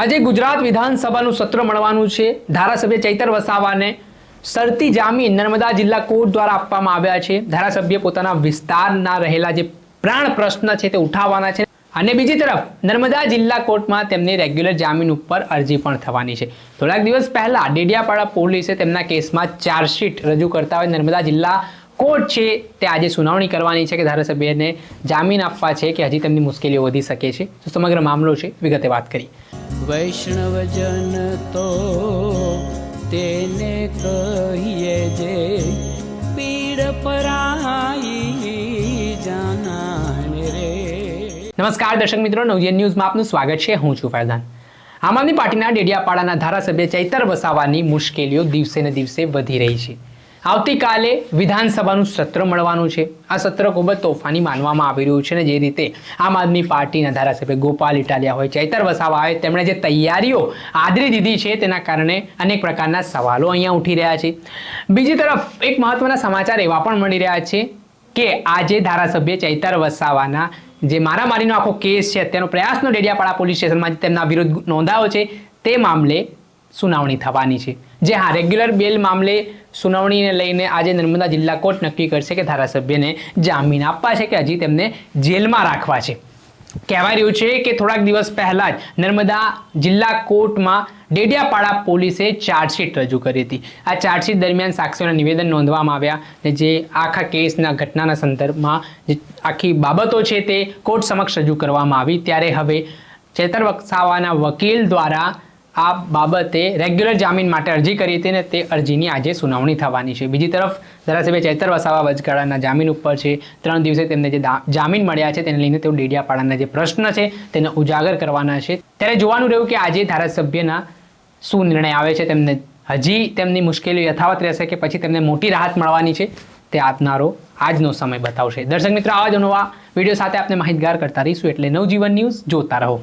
આજે ગુજરાત વિધાનસભાનું સત્ર મળવાનું છે. ધારાસભ્ય ચૈતર વસાવાને શરતી જામીન નર્મદા જિલ્લા કોર્ટ દ્વારા આપવામાં આવ્યા છે. ધારાસભ્ય પોતાના વિસ્તારના રહેલા જે પ્રાણ પ્રશ્ન છે તે ઉઠાવવાના છે. અને બીજી તરફ, નર્મદા જિલ્લા કોર્ટમાં તેમની રેગ્યુલર જામીન ઉપર અરજી પણ થવાની છે. થોડાક દિવસ પહેલા ડેડિયાપાડા પોલીસે તેમના કેસમાં ચાર્જશીટ રજૂ કરતા હોય નર્મદા જિલ્લા કોર્ટ છે તે આજે સુનાવણી કરવાની છે કે ધારાસભ્યને જામીન આપવા છે કે હજી તેમની મુશ્કેલીઓ વધી શકે છે. તો સમગ્ર મામલો છે વિગતે વાત કરી. વૈષ્ણવજન તો તેને કહીએ જે પીડ પરાઈ જાનાને રે. નમસ્કાર દર્શક મિત્રો નવજીવન ન્યૂઝમાં આપનું સ્વાગત છે. હું છું ફરદાન. આમ આદમી પાર્ટીના ડેડિયાપાડાના ધારાસભ્ય ચૈતર વસાવાની મુશ્કેલીઓ દિવસે ને દિવસે વધી રહી છે. આવતીકાલે વિધાનસભાનું સત્ર મળવાનું છે. આ સત્ર ખૂબ જ તોફાની માનવામાં આવી રહ્યું છે ને જે રીતે આમ આદમી પાર્ટીના ધારાસભ્ય ગોપાલ ઇટાલિયા હોય, ચૈતર વસાવા હોય, તેમણે જે તૈયારીઓ આદરી દીધી છે તેના કારણે અનેક પ્રકારના સવાલો અહીંયા ઉઠી રહ્યા છે. બીજી તરફ એક મહત્વના સમાચાર એવા પણ મળી રહ્યા છે કે આજે ધારાસભ્ય ચૈતર વસાવાના જે મારામારીનો આખો કેસ છે, અત્યારનો પ્રયાસનો ડેડિયાપાડા પોલીસ સ્ટેશનમાં તેમના વિરુદ્ધ નોંધાયો છે, તે મામલે સુનાવણી થવાની છે. જે હા રેગ્યુલર બેલ મામલે સુનાવણીને લઈને આજે નર્મદા જિલ્લા કોર્ટ નક્કી કરશે કે ધારાસભ્યને જામીન આપવા છે કે હજી તેમને જેલમાં રાખવા છે. કહેવાય રહ્યું છે કે થોડાક દિવસ પહેલા જ નર્મદા જિલ્લા કોર્ટમાં ડેડિયાપાડા પોલીસે ચાર્જશીટ રજૂ કરી હતી. આ ચાર્જશીટ દરમિયાન સાક્ષીઓના નિવેદન નોંધવામાં આવ્યા ને જે આખા કેસના ઘટનાના સંદર્ભમાં જે આખી બાબતો છે તે કોર્ટ સમક્ષ રજૂ કરવામાં આવી. ત્યારે હવે ચેતર વકસાવાના વકીલ દ્વારા આ બાબતે રેગ્યુલર જામીન માટે અરજી કરી હતી ને તે અરજીની આજે સુનાવણી થવાની છે. બીજી તરફ, ધારાસભ્ય ચૈતર વસાવા વચગાળાના જામીન ઉપર છે. ત્રણ દિવસે તેમને જે જામીન મળ્યા છે તેને લઈને તેઓ ડેડિયાપાડાના જે પ્રશ્ન છે તેને ઉજાગર કરવાના છે. ત્યારે જોવાનું રહ્યું કે આજે ધારાસભ્યના શું નિર્ણય આવે છે તેમને હજી તેમની મુશ્કેલીઓ યથાવત રહેશે કે પછી તેમને મોટી રાહત મળવાની છે તે આપનારો આજનો સમય બતાવશે. દર્શક મિત્રો, આવા જ નવા વીડિયો સાથે આપણે માહિતગાર કરતા રહીશું. એટલે નવજીવન ન્યૂઝ જોતા રહો.